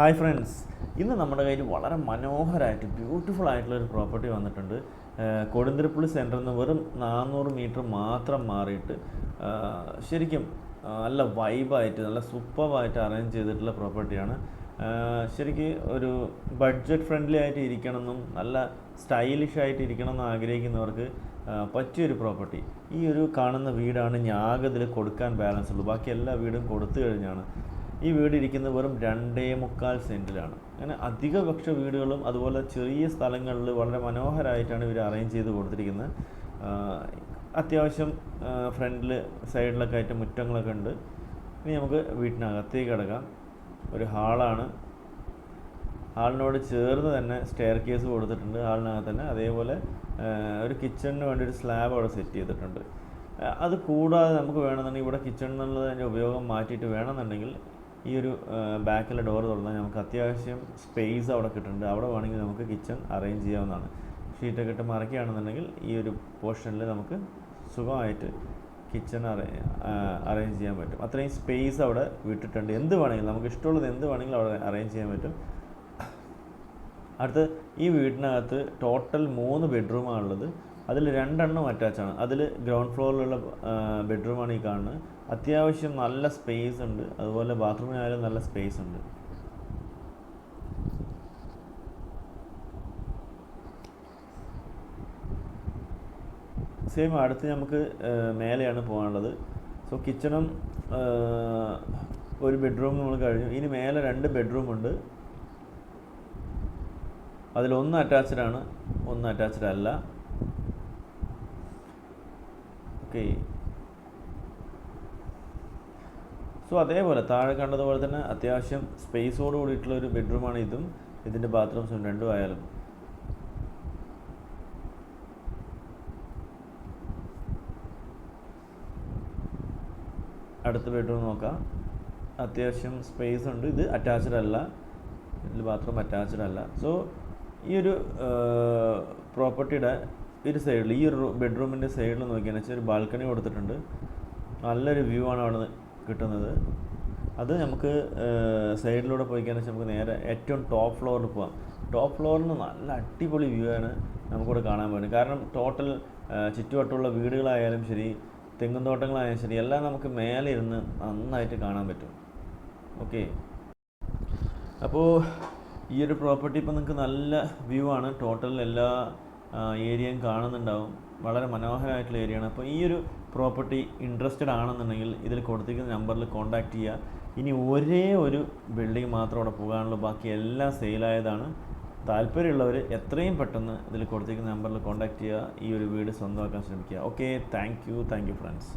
Hi friends ഇന്ന് നമ്മുടെ കയ്യിൽ വളരെ മനോഹരമായിട്ട് ബ്യൂട്ടിഫുൾ ആയിട്ടുള്ള ഒരു പ്രോപ്പർട്ടി വന്നിട്ടുണ്ട്. കൊടുന്തിരപ്പള്ളി സെന്ററിൽ നിന്ന് വെറും നാനൂറ് മീറ്റർ മാത്രം മാറിയിട്ട് ശരിക്കും നല്ല വൈബായിട്ട് നല്ല സൂപ്പറായിട്ട് അറേഞ്ച് ചെയ്തിട്ടുള്ള പ്രോപ്പർട്ടിയാണ് ശരിക്കും ഒരു ബഡ്ജറ്റ് ഫ്രണ്ട്ലി ആയിട്ട് ഇരിക്കണമെന്നും നല്ല സ്റ്റൈലിഷ് ആയിട്ട് ഇരിക്കണം എന്ന് ആഗ്രഹിക്കുന്നവർക്ക് പറ്റിയൊരു പ്രോപ്പർട്ടി ഈ ഒരു കാണുന്ന വീടാണ് ഞാഗതിൽ കൊടുക്കാൻ ബാലൻസ് ഉള്ളൂ. ബാക്കി എല്ലാ വീടും കൊടുത്തു കഴിഞ്ഞാണ്. ഈ വീട് ഇരിക്കുന്നത് വെറും രണ്ടേ മുക്കാൽ സെന്റിലാണ് അങ്ങനെ അധികപക്ഷ വീടുകളും അതുപോലെ ചെറിയ സ്ഥലങ്ങളിൽ വളരെ മനോഹരമായിട്ടാണ് ഇവർ അറേഞ്ച് ചെയ്ത് കൊടുത്തിരിക്കുന്നത്. അത്യാവശ്യം ഫ്രണ്ടിൽ സൈഡിലൊക്കെ ആയിട്ട് മുറ്റങ്ങളൊക്കെ ഉണ്ട്. ഇനി നമുക്ക് വീട്ടിനകത്തേക്ക് കിടക്കാം. ഒരു ഹാളാണ്. ഹാളിനോട് ചേർന്ന് തന്നെ സ്റ്റെയർ കേസ് കൊടുത്തിട്ടുണ്ട്. ഹാളിനകത്ത് തന്നെ അതേപോലെ ഒരു കിച്ചണിന് വേണ്ടി ഒരു സ്ലാബ് അവിടെ സെറ്റ് ചെയ്തിട്ടുണ്ട്. അത് കൂടാതെ നമുക്ക് വേണമെന്നുണ്ടെങ്കിൽ ഇവിടെ കിച്ചണിൽ നിന്നുള്ളതിന്റെ ഉപയോഗം മാറ്റിയിട്ട് വേണമെന്നുണ്ടെങ്കിൽ ഈ ഒരു ബാക്കിലെ ഡോർ തുറന്നാൽ നമുക്ക് അത്യാവശ്യം സ്പേസ് അവിടെ കിട്ടുന്നുണ്ട്. അവിടെ വേണമെങ്കിൽ നമുക്ക് കിച്ചൺ അറേഞ്ച് ചെയ്യാവുന്നതാണ്. ഷീറ്റൊക്കെ ഇട്ട് മറക്കുകയാണെന്നുണ്ടെങ്കിൽ ഈ ഒരു പോർഷനിൽ നമുക്ക് സുഖമായിട്ട് കിച്ചൺ അറേ അറേഞ്ച് ചെയ്യാൻ പറ്റും. അത്രയും സ്പേസ് അവിടെ വിട്ടിട്ടുണ്ട്. എന്ത് വേണമെങ്കിലും നമുക്ക് ഇഷ്ടമുള്ളത് എന്ത് വേണമെങ്കിലും അവിടെ അറേഞ്ച് ചെയ്യാൻ പറ്റും. അടുത്ത് ഈ വീടിനകത്ത് ടോട്ടൽ മൂന്ന് ബെഡ്റൂമാണ് ഉള്ളത് അതിൽ രണ്ടെണ്ണം അറ്റാച്ചാണ് അതിൽ ഗ്രൗണ്ട് ഫ്ലോറിലുള്ള ബെഡ്റൂമാണ് ഈ കാണുന്നത്. അത്യാവശ്യം നല്ല സ്പേസ് ഉണ്ട്. അതുപോലെ ബാത്റൂമിനായാലും നല്ല സ്പേസ് ഉണ്ട്. സെയിം അടുത്ത് നമുക്ക് മേലെയാണ് പോകാനുള്ളത്. സോ കിച്ചണും ഒരു ബെഡ്റൂം നമ്മൾ കഴിഞ്ഞു. ഇനി മേലെ രണ്ട് ബെഡ്റൂം ഉണ്ട്. അതിലൊന്ന് അറ്റാച്ച്ഡ് ആണ് ഒന്ന് അറ്റാച്ച്ഡ് അല്ല. ഓക്കെ സോ അതേപോലെ താഴെ കണ്ടതുപോലെ തന്നെ അത്യാവശ്യം സ്പേസോട് കൂടിയിട്ടുള്ള ഒരു ബെഡ്റൂമാണ് ഇതും. ഇതിന്റെ ബാത്റൂംസും രണ്ടും ആയാലും. അടുത്ത ബെഡ്റൂം നോക്കാം. അത്യാവശ്യം സ്പേസ് ഉണ്ട്. ഇത് അറ്റാച്ച്ഡ് അല്ല. ഇതിൽ ബാത്റൂം അറ്റാച്ച്ഡ് അല്ല. സോ ഈ ഒരു പ്രോപ്പർട്ടിയുടെ ഒരു സൈഡിൽ ഈ ഒരു ബെഡ്റൂമിന്റെ സൈഡിൽ നോക്കിയാൽ വെച്ചാൽ ഒരു ബാൽക്കണി കൊടുത്തിട്ടുണ്ട്. നല്ലൊരു വ്യൂ ആണ് അവിടെ കിട്ടുന്നത്. അത് നമുക്ക് സൈഡിലൂടെ പോയിക്കാന്ന് വെച്ചാൽ നമുക്ക് നേരെ ഏറ്റവും ടോപ്പ് ഫ്ലോറിൽ പോകാം ടോപ്പ് ഫ്ലോറിൽ നിന്ന് നല്ല അടിപൊളി വ്യൂ ആണ് നമുക്കിവിടെ കാണാൻ പറ്റും കാരണം ടോട്ടൽ ചുറ്റുവട്ടമുള്ള വീടുകളായാലും ശരി തെങ്ങും തോട്ടങ്ങളായാലും ശരി എല്ലാം നമുക്ക് മേലെ ഇരുന്ന് നന്നായിട്ട് കാണാൻ പറ്റും. ഓക്കെ അപ്പോൾ ഈ ഒരു പ്രോപ്പർട്ടി ഇപ്പോൾ നിങ്ങൾക്ക് നല്ല വ്യൂ ആണ്. ടോട്ടൽ എല്ലാ ഏരിയയും കാണുന്നുണ്ടാവും. വളരെ മനോഹരമായിട്ടുള്ള ഏരിയയാണ് അപ്പോൾ ഈ ഒരു പ്രോപ്പർട്ടി ഇൻട്രസ്റ്റഡ് ആണെന്നുണ്ടെങ്കിൽ ഇതിൽ കൊടുത്തിരിക്കുന്ന നമ്പറിൽ കോൺടാക്റ്റ് ചെയ്യുക. ഇനി ഒരേ ഒരു ബിൽഡിംഗ് മാത്രം അവിടെ പോകാനുള്ളൂ. ബാക്കി എല്ലാം സെയിലായതാണ് താല്പര്യമുള്ളവർ എത്രയും പെട്ടെന്ന് ഇതിൽ കൊടുത്തിരിക്കുന്ന നമ്പറിൽ കോൺടാക്റ്റ് ചെയ്യുക. ഈ ഒരു വീട് സ്വന്തമാക്കാൻ ശ്രമിക്കുക. Okay thank you thank you friends